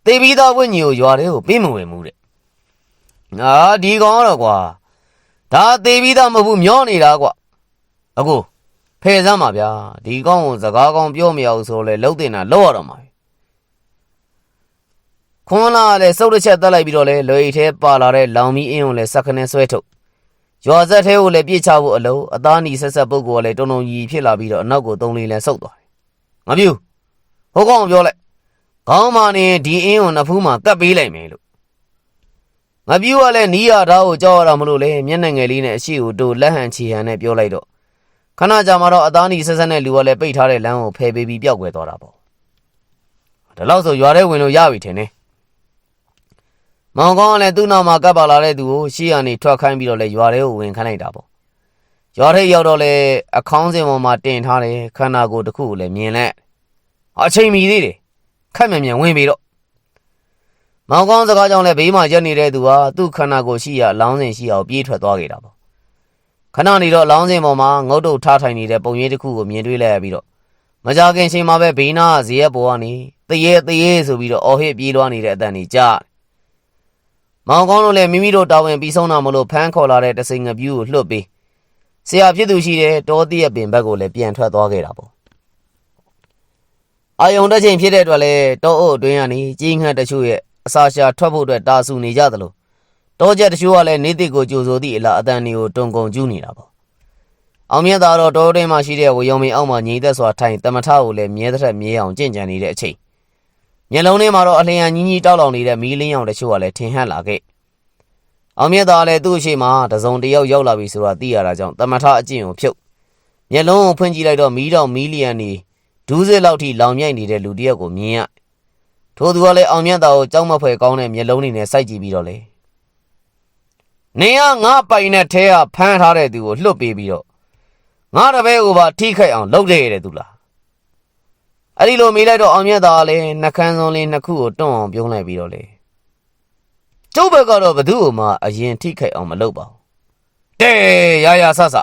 သေပြီးသားဝိညာဉ်ကိုရွာထဲကိုပေးမဝင်ဘူးတဲ့ငါဒီကောင်ကတော့ကွာဒါသေပြီးသားမဟုတ်ဘူးမျောနေတာကွာအခု ဖယ်စမ်းပါဗျာဒီကောင်ကိုစကားကောင်းပြောမရဘူးဆိုတော့လေလှုပ်တင်တာလှုပ်ရတော့မှာခွန်လာကလည်းစုပ်တစ်ချက်တက်လိုက်ပြီးတော့လေလွယ်ထဲပါလာတဲ့လောင်မီအင်းကိုလည်းစက်ခနဲ့ဆွဲထုတ်ရွာဆက်ထဲကိုလည်းပြစ်ချဖို့အလုံးအသားနီဆက်ဆက်ပုတ်ကိုလည်းတုံတုံကြီးဖြစ်လာပြီးတော့အနောက်ကိုသုံးလေးလဲဆုပ်သွားတယ်ငါပြူဟိုကောင်ပြောလိုက်ခေါင်းမာနေဒီအင်းကိုနှစ်ဖူးမှာကတ်ပေးလိုက်မယ်လို့ငါပြူကလည်းနီးရသားကိုကြောက်ရတာမလို့လေမျက်နှာငယ်လေးနဲ့အရှိကိုတို့လက်ဟန်ချီဟန်နဲ့ပြောလိုက်တော့ ခဏကြာမှတော့အသားနီဆက်ဆက်နဲ့လူကလည်းပိတ်ထားတဲ့လမ်းကိုဖယ်ပေးပြီးပျောက်ကွယ်သွားတာပေါ့ဒါလောက်ဆိုရွာထဲဝင်လို့ရပြီထင်တယ်မောင်ကောင်းကလည်းသူ့နောက်မှာကပ်ပါလာတဲ့သူကိုရှေ့ကနေထွက်ခိုင်းပြီးတော့လေရွာထဲကိုဝင်ခိုင်းလိုက်တာပေါ့ရွာထဲရောက်တော့လေအခေါင်းစဉ်ပေါ်မှာတင်ထားတယ်ခန္ဓာကိုယ်တစ်ခုကိုလည်းမြင်လက်အချိန်မီသေးတယ်ခက်မြန်မြန်ဝင်ပြီးတော့မောင်ကောင်းစကားကြောင့်လည်းဘေးမှာရက်နေတဲ့သူဟာသူ့ခန္ဓာကိုယ်ရှိရအလောင်းစဉ်ရှိအောင်ပြေးထွက်သွားခဲ့တာပေါ့ ခဏနေတော့အလောင်းစဉ်ပေါ်မှာငုတ်တုတ်ထားထိုင်နေတဲ့ပုံရိပ်တစ်ခုကိုမြင်တွေ့လိုက်ရပြီးတော့မကြခင်ချိန်မှာပဲဘေးနာကဇေယျပေါ်ကနေတရေတရေဆိုပြီးတော့အော်ဟစ်ပြေးလွှားနေတဲ့အတန်ကြီးကြားမောင်ကောင်းတို့လည်းမိမိတို့တာဝန်ပြီးဆုံးတာမလို့ဖမ်းခေါ်လာတဲ့တစိန်ငပြူးကိုလွှတ်ပြီးဆရာဖြစ်သူရှိတဲ့တောတိရဲ့ပင်ဘက်ကိုလည်းပြန်ထွက်သွားခဲ့တာပေါ့အာယုံတစ်ချိန်ဖြစ်တဲ့အတွက်လည်းတောအုပ်အတွင်းကနေကြီးငှက်တချို့ရဲ့အစာရှာထွက်ဖို့အတွက်တာဆူနေကြသလို တောချက်တချို့ကလည်းနေတိကိုကြိုဆိုသည့်အလားအတန်တွေကိုတုံကုန်ကျူးနေတာပေါ့အောင်မြတ်သာတော့တောထဲမှာရှိတဲ့ဝယုံမင်းအောက်မှာညီသက်စွာထိုင်တမထကိုလည်းမြဲတဲ့မြဲအောင်ကြင့်ကြံနေတဲ့အချိန်မျက်လုံးထဲမှာတော့အလျံကြီးကြီးတောက်လောင်နေတဲ့မီးလင်းရောင်တချို့ကလည်းထင်ဟပ်လာခဲ့အောင်မြတ်သားလည်းသူ့အရှိမတစုံတယောက်ရောက်လာပြီဆိုတာသိရတာကြောင့်တမထအကျင့်ကိုဖြုတ်မျက်လုံးကိုဖွင့်ကြည့်လိုက်တော့မီးတောင်မီလီယံနေဒူးစစ်လောက်ထိလောင်မြိုက်နေတဲ့လူတစ်ယောက်ကိုမြင်ရထို့သူကလည်းအောင်မြတ်သားကိုကြောက်မဖွယ်ကောင်းတဲ့မျက်လုံးတွေနဲ့စိုက်ကြည့်ပြီးတော့လေ နေကငါပိုင်တဲ့ထဲကဖမ်းထားတဲ့သူကိုလွတ်ပေးပြီးတော့ငါတပည့်ကိုပါထိခိုက်အောင်လုပ်ခဲ့ရတယ်သူလားအဲ့ဒီလိုမေးလိုက်တော့အောင်မြတ်သားလည်းနှကန်းစုံလေးနှစ်ခုကိုတွန့်အောင်ပြုံးလိုက်ပြီးတော့လေကျုပ်ဘက်ကတော့ဘသူ့ကိုမှအရင်ထိခိုက်အောင်မလုပ်ပါဘူးတဲရရဆဆ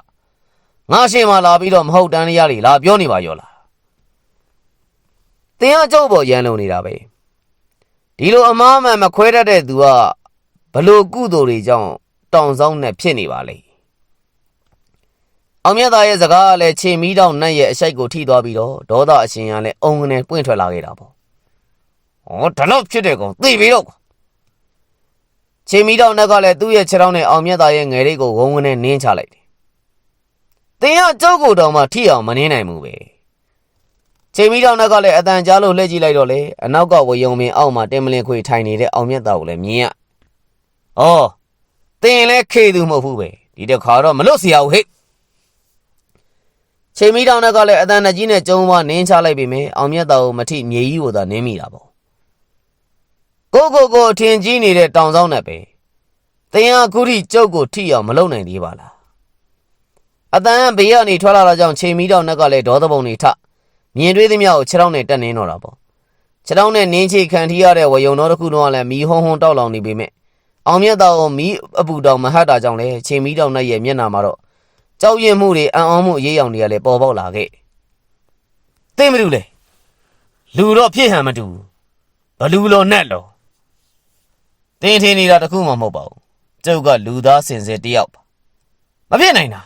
ငါရှင်းမလာပြီးတော့မဟုတ်တန်းရည်လာပြောနေပါရောလားတင်ကကျုပ်ပေါ်ရန်လုံနေတာပဲဒီလိုအမားမှန်မခွဲတတ်တဲ့သူကဘလို့ကုသိုလ်တွေကြောင့် တောင်ဆောင်နဲ့ဖြစ်နေပါလေအောင်မြတ်သားရဲ့စကားကလည်းခြေမီးတောင်နတ်ရဲ့အရှိတ်ကိုထိသွားပြီးတော့ဒေါသအရှင်ကလည်းအုံငနဲ့ပွင့်ထွက်လာခဲ့တာပေါ့။ဩဒါတော့ဖြစ်တဲ့ကောင်သိပြီတော့ကွာချိန်မီတောင်နှက်ကလည်းသူ့ရဲ့ခြေထောက်နဲ့အောင်မြတ်သားရဲ့ငယ်လေးကိုဝုန်းဝန်းနဲ့နင်းချလိုက်တယ်။တင်ရကြောက်ကိုတောင်မှထိအောင်မနင်းနိုင်ဘူးပဲ။ချိန်မီတောင်နှက်ကလည်းအတန်ကြားလို့လှည့်ကြည့်လိုက်တော့လေအနောက်ကဝယုံပင်အောက်မှာတင်မလင်ခွေထိုင်နေတဲ့အောင်မြတ်သားကိုလည်းမြင်ရ။အော် တင်လည်းခေသူမဟုတ်ဘူးပဲ။ဒီတစ်ခါတော့မလွတ်เสียဘူးဟဲ့။ချိန်မီတောင်နှက်ကလည်းအတန်တကြီးနဲ့ကျုံဝါနင်းချလိုက်ပြီမယ်အောင်မြတ်သားကိုမထိမြေကြီးကိုသာနင်းမိတာပေါ့။ကိုကိုကိုအထင်ကြီးနေတဲ့တောင်ဆောင်နဲ့ပဲ။တင်ဟာခုထိကျုပ်ကိုထိအောင်မလုပ်နိုင်သေးပါလား။အတန်ဘေးကနေထွက်လာတာကြောင့်ချိန်မီတောင်နှက်ကလည်းဒေါသပုံနေထမြင်တွေ့သမျှကိုခြေထောက်နဲ့တက်နင်းတော့တာပေါ့။ခြေထောက်နဲ့နင်းချိခံထီရတဲ့ဝယုံတော်တစ်ခုတော့လည်းမီးဟုံးဟုံးတောက်လောင်နေပေမဲ့ အောင်မြတ်သားကိုမီးအပူတောင်မဟတ်တာကြောင့်လည်းချိန်မီတောင်နဲ့ရဲ့မျက်နှာမှာတော့ကြောက်ရွံ့မှုတွေအံ့ဩမှုအရေးရောင်တွေကလည်းပေါ်ပေါက်လာခဲ့။သိမလို့လေလူတော့ဖြစ်ဟန်မတူဘူးဘလူလောနဲ့လောတင်းထင်းနေတာတခုမှမဟုတ်ပါဘူးကျုပ်ကလူသားစင်စစ်တယောက်ပါမဖြစ်နိုင်တာ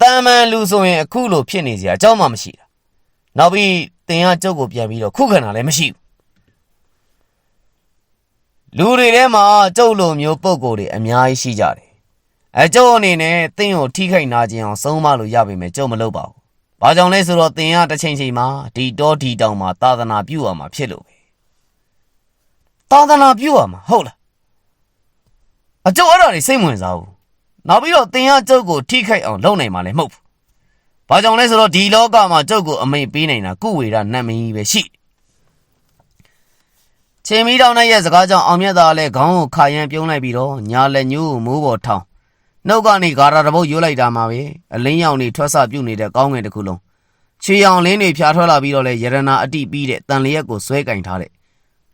တာမန်လူဆိုရင်အခုလိုဖြစ်နေစရာအကြောင်းမှမရှိတာနောက်ပြီးတင်ကကျုပ်ကိုပြန်ပြီးတော့ခုခံတာလည်းမရှိဘူး လူတွေထဲမှာကျုပ်လိုမျိုးပုံကိုယ်တွေအများကြီးရှိကြတယ်အဲကျုပ်အနေနဲ့တင်းကိုထိခိုက်နာခြင်းအောင်ဆုံးမလို့ရပါမယ်ကျုပ်မလုပ်ပါဘူးဘာကြောင့်လဲဆိုတော့တင်ကတစ်ချိန်ချိန်မှာဒီတော့ဒီတောင်မှာသာသနာပြုရမှာဖြစ်လို့ပဲသာသနာပြုရမှာဟုတ်လားအကျုပ်အဲ့ဒါတွေစိတ်ဝင်စားဘူးနောက်ပြီးတော့တင်ကကျုပ်ကိုထိခိုက်အောင်လုပ်နိုင်မှာလည်းမဟုတ်ဘူးဘာကြောင့်လဲဆိုတော့ဒီလောကမှာကျုပ်ကိုအမိတ်ပေးနိုင်တာကုဝေရနတ်မင်းကြီးပဲရှိ ချိန်မီတောင်နဲ့ရဲ့စကားကြောင့်အောင်မြတ်သားလည်းခေါင်းကိုခါရန်ပြုံးလိုက်ပြီးတော့ညာလက်ညိုးကိုမိုးပေါ်ထောင်းနှုတ်ကနေဂါရာတပုတ်ရွတ်လိုက်တာမှာပဲအလင်းရောင်တွေထွက်ဆပြုတ်နေတဲ့ကောင်းငယ်တစ်ခုလုံးချေရောင်လင်းတွေဖြာထွက်လာပြီးတော့လေရတနာအတိပြီးတဲ့တန်လျက်ကိုဆွဲကင်ထားတဲ့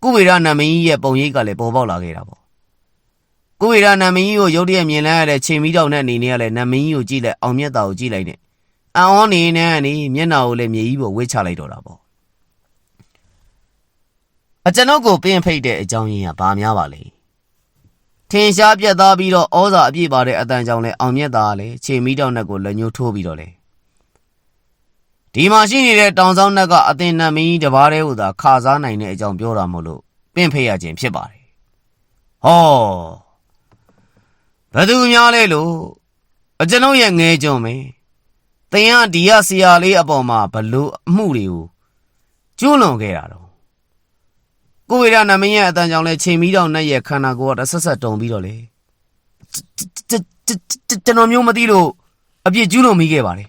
ကုဝေရနတ်မင်းကြီးရဲ့ပုံရိပ်ကလည်းပေါ်ပေါက်လာခဲ့တာပေါ့ကုဝေရနတ်မင်းကြီးကိုရုတ်တရက်မြင်လိုက်ရတဲ့ချိန်မီတောင်နဲ့အနေနဲ့ကလည်းနတ်မင်းကြီးကိုကြည့်လိုက်အောင်မြတ်သားကိုကြည့်လိုက်နဲ့အံ့ဩနေနဲ့ကနေမျက်နှာကိုလည်းမြေကြီးပေါ်ဝှေ့ချလိုက်တော့တာပေါ့ အကျွန်ုပ်ကိုပင်ဖိတ်တဲ့အကြောင်းရင်းကဘာများပါလဲထင်ရှားပြတ်သားပြီးတော့ဩဇာအပြည့်ပါတဲ့အတန်ကြောင့်လဲအောင်မြတ်သားကလည်းခြေမီးတောင်နှက်ကိုလက်ညှိုးထိုးပြီးတော့လေဒီမှာရှိနေတဲ့တောင်ဆောင်နှက်ကအသင်နတ်မင်းကြီးတပါးတည်းဟူသာခါစားနိုင်တဲ့အကြောင်းပြောတာမို့လို့ပင့်ဖိတ်ရခြင်းဖြစ်ပါတယ်ဟောဘယ်သူများလဲလို့အကျွန်ုပ်ရဲ့ငယ်ကြုံမယ်သင်ကဒီရဆရာလေးအပေါ်မှာဘလို့အမှုတွေကိုကျွလွန်ခဲ့တာတော့ ကိုဝေရနမင်းရဲ့အတန်ကြောင့်လဲချိန်မီတောင်နဲ့ရဲ့ခန္ဓာကိုယ်ကတဆက်ဆက်တုံပြီးတော့လေကျွန်တော်မျိုးမသိလို့အပြစ်ကျူးလွန်မိခဲ့ပါတယ်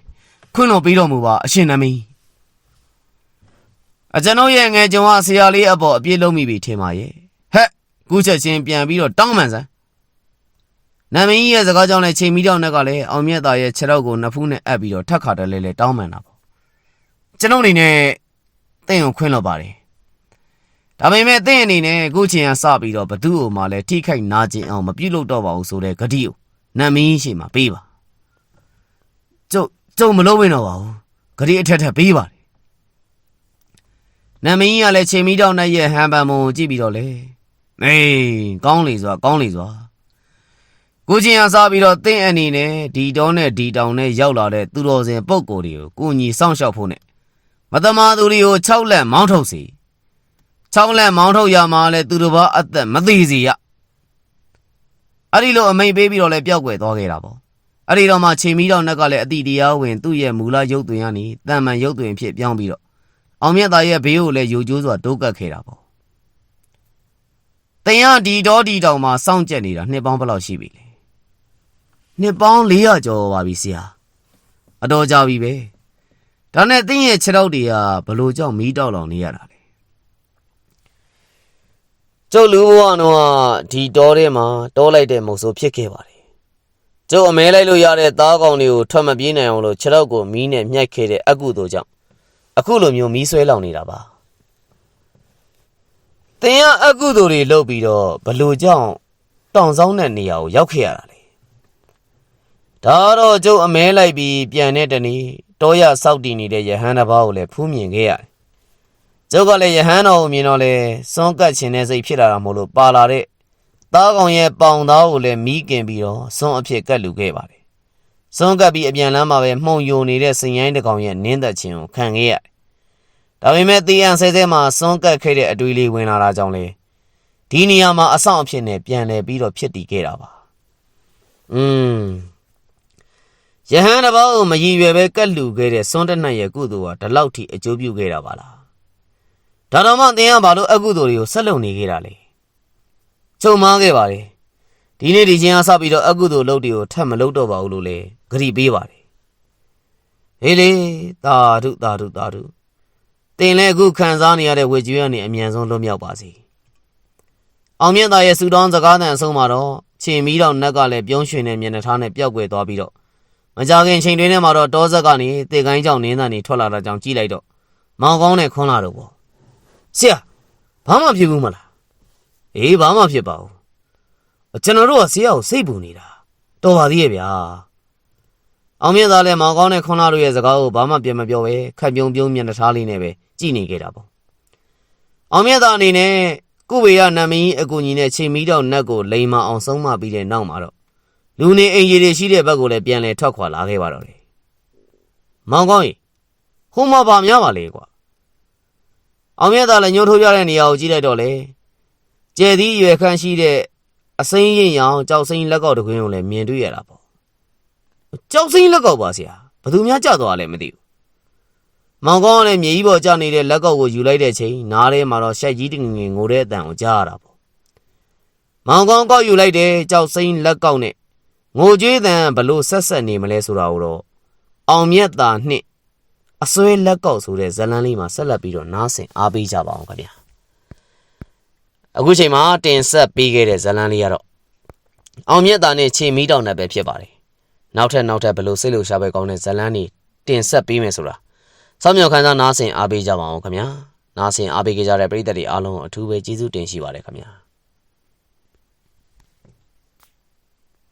ခွင့်လွန်ပေးတော်မူပါအရှင်နမင်းအကျွန်ုပ်ရဲ့ငယ်ကြုံကဆရာလေးအပေါ်အပြစ်လုံးမိပြီထင်ပါရဲ့ဟက်ကူးချက်ချင်းပြန်ပြီးတော့တောင်းမှန်စမ်းနမင်းကြီးရဲ့စကားကြောင့်လည်းချိန်မီတောင်နဲ့ကလည်းအောင်မြတ်သားရဲ့ခြေထောက်ကိုနှစ်ဖူးနဲ့အပ်ပြီးတော့ထက်ခါတလဲလဲတောင်းမှန်တာပေါ့ကျွန်ုပ်အနေနဲ့တင့်ကိုခွင့်လွှတ်ပါတယ် ဒါပေမဲ့တင့်အနေနဲ့အခုချိန်ကစပြီးတော့ဘသူ့အိုမှလည်းထိခိုက်နာကျင်အောင်မပြုတ်လို့တော့ပါဘူးဆိုတဲ့ဂတိကိုနတ်မင်းရှိမှပေးပါကျုပ်ကျုပ်မလုပ်ဝင်တော့ပါဘူးဂတိအထက်ထက်ပေးပါတယ်နတ်မင်းကလည်းချိန်မီတောင်နဲ့ရဲ့ဟန်ပန်မုံကိုကြည့်ပြီးတော့လေအေးကောင်းလေစွာကောင်းလေစွာကိုချင်းအားစားပြီးတော့တင့်အနေနဲ့ဒီတောနဲ့ဒီတောင်နဲ့ရောက်လာတဲ့သူတော်စင်ပုံကိုယ်တွေကိုကိုညီစောင့်ရှောက်ဖို့နဲ့မတမာသူတွေကို၆လက်မောင်းထုတ်စီ ၆လက်မောင်းထုတ်ရမှာလဲသူတို့ဘာအသက်မသေးစီရအဲ့ဒီလိုအမိန်ပေးပြီးတော့လဲပျောက်ကွယ်သွားခဲ့တာပေါ့အဲ့ဒီတော့မှချိန်မီတော့နှက်ကလည်းအတိတရားဝင်သူ့ရဲ့မူလရုပ်သွင်းရနေတန်မှန်ရုပ်သွင်းဖြစ်ပြောင်းပြီးတော့အောင်မြတ်သားရဲ့ဘေးကိုလည်းယိုကျိုးစွာတိုးကပ်ခဲ့တာပေါ့တင်ရဒီတော့ဒီတောင်မှာစောင့်ကြက်နေတာနှစ်ပေါင်းဘယ်လောက်ရှိပြီလဲနှစ်ပေါင်း400ကျော်ပါပြီဆရာအတော်ကြာပြီပဲဒါနဲ့တင်းရဲ့ခြေထောက်တွေကဘလို့ကြောင့်မီးတောက်လောင်နေရတာလဲ ကျုပ်လူဘဝတော့ဒီတောထဲမှာတောလိုက်တဲ့မုတ်ဆိုးဖြစ်ခဲ့ပါတယ်ကျုပ်အမဲလိုက်လို့ရတဲ့သားကောင်တွေကိုထွက်မပြေးနိုင်အောင်လို့ခြေထောက်ကိုမီးနဲ့မြှက်ခဲ့တဲ့အကုသို့ကြောင့်အခုလိုမျိုးမီးဆွဲလောင်နေတာပါတင်ရအကုသို့တွေလုပ်ပြီးတော့ဘလို့ကြောင့်တောင်ဆောင်တဲ့နေရာကိုရောက်ခဲ့ရတာလဲဒါတော့ကျုပ်အမဲလိုက်ပြီးပြန်တဲ့တနေ့တောရစောက်တည်နေတဲ့ယဟန်တစ်ပါးကိုလည်းဖူးမြင်ခဲ့ရတယ်။ ကျုပ်ကလည်းယဟန်တော်ကိုမြင်တော့လေစွန့်ကတ်ခြင်းနဲ့စိတ်ဖြစ်လာတာမို့လို့ပါလာတဲ့သားကောင်ရဲ့ပေါင်သားကိုလည်းမီးကင်ပြီးတော့စွန့်အဖြစ်ကတ်လူခဲ့ပါတယ်။စွန့်ကတ်ပြီးအပြန်လမ်းမှာပဲမှုံယိုနေတဲ့စင်ရိုင်းတစ်ကောင်ရဲ့နင်းသက်ခြင်းကိုခံခဲ့ရတယ်။ဒါပေမဲ့တီအန်ဆဲဆဲမှာစွန့်ကတ်ခဲ့တဲ့အတွေ့လေးဝင်လာတာကြောင့်လေဒီနေရာမှာအဆောင်အဖြစ်နဲ့ပြန်လဲပြီးတော့ဖြစ်တည်ခဲ့တာပါอืมယဟန်တစ်ပါးကိုမရည်ရွယ်ပဲကတ်လူခဲ့တဲ့စွန်းတနတ်ရဲ့ကုသိုလ်ဟာဒီလောက်ထိအကျိုးပြုခဲ့တာပါလား ဒါတော့မှသင်ကဘာလို့အကုသိုလ်တွေကိုဆက်လုပ်နေခဲ့တာလဲချုပ်မားခဲ့ပါလေဒီနေ့ဒီချင်းအားစပြီးတော့အကုသိုလ်လုပ်တွေကိုထပ်မလုပ်တော့ပါဘူးလို့လေဂရိပေးပါတယ်ဟေးလေတာဓုတာဓုတာဓုသင်လည်းအခုခံစားနေရတဲ့ဝေကျွေးကနေအမြန်ဆုံးလွတ်မြောက်ပါစေအောင်မြတ်သားရဲ့စူတောင်းစကားသံအဆုံးမှာတော့ခြေမီးတော်နက်ကလည်းပြုံးရွှင်တဲ့မျက်နှာထားနဲ့ပျောက်ကွယ်သွားပြီးတော့မကြခင်ချိန်တွင်းထဲမှာတော့တောဆက်ကနေတေကိုင်းကြောင်နင်းသားနေထွက်လာတာကြောင့်ကြည့်လိုက်တော့မောင်ကောင်းနဲ့ခွန်းလာတော့ပေါ့ ဆရာဘာမှဖြစ်ဘူးမလားအေးဘာမှဖြစ်ပါဘူးကျွန်တော်တို့ကဆရာကိုစိတ်ပူနေတာတော်ပါသေးရဲ့ဗျာအောင်မြင့်သားလည်းမောင်ကောင်းနဲ့ခွန်းလာတို့ရဲ့စကားကိုဘာမှပြန်မပြောပဲခက်ပြုံးပြုံးမျက်နှာထားလေးနဲ့ပဲကြည့်နေခဲ့တာပေါ့အောင်မြင့်သားအနေနဲ့ကုဝေရနတ်မင်းကြီးအကူကြီးနဲ့ချိန်မီတော့နတ်ကိုလိန်မအောင်ဆုံးမပြီးတဲ့နောက်မှာတော့လူနေအိမ်ကြီးတွေရှိတဲ့ဘက်ကိုလည်းပြန်လဲထွက်ခွာလာခဲ့ပါတော့တယ်။မောင်ကောင်းကြီးဟိုမှာဗာများပါလေကွာ။ အောင်မြတ်သားလည်းညှိုးထိုးပြတဲ့နေရာကိုကြည့်လိုက်တော့လေ။ကျဲသီးရွယ်ခန့်ရှိတဲ့အစိမ်းရင်ရောင်ကြောက်စိမ်းလက်ကောက်တစ်ခွင်းကိုလည်းမြင်တွေ့ရတာပေါ့။ကြောက်စိမ်းလက်ကောက်ပါဆရာ။ဘယ်သူများကြသွားလဲမသိဘူး။မောင်ကောင်းကလည်းမြေကြီးပေါ်ကျနေတဲ့လက်ကောက်ကိုယူလိုက်တဲ့ချိန်နားထဲမှာတော့ရှက်ကြီးတငငယ်ငိုတဲ့အတန်ကိုကြားရတာပေါ့။မောင်ကောင်းကောက်ယူလိုက်တဲ့ကြောက်စိမ်းလက်ကောက်နဲ့ငိုကြွေးတန်ဘလို့ဆက်ဆက်နေမလဲဆိုတာကိုတော့အောင်မြတ်တာနှင့် အစွဲလက်ကောက်ဆိုတဲ့ဇလန်းလေးမှာဆက်လက်ပြီးတော့နားဆင်အားပေးကြပါအောင်ခင်ဗျာအခုချိန်မှာတင်ဆက်ပေးခဲ့တဲ့ဇလန်းလေးကတော့အောင်မြတ်တာနဲ့ချိန်မီးတောင်နဲ့ပဲဖြစ်ပါတယ်နောက်ထပ်နောက်ထပ်ဘလို့စိတ်လို့ရှားပဲကောင်းတဲ့ဇလန်းလေးတင်ဆက်ပေးမယ်ဆိုတာစောင့်မျှော်ခန်းစားနားဆင်အားပေးကြပါအောင်ခင်ဗျာနားဆင်အားပေးကြတဲ့ပရိသတ်တွေအားလုံးအထူးပဲကျေးဇူးတင်ရှိပါတယ်ခင်ဗျာ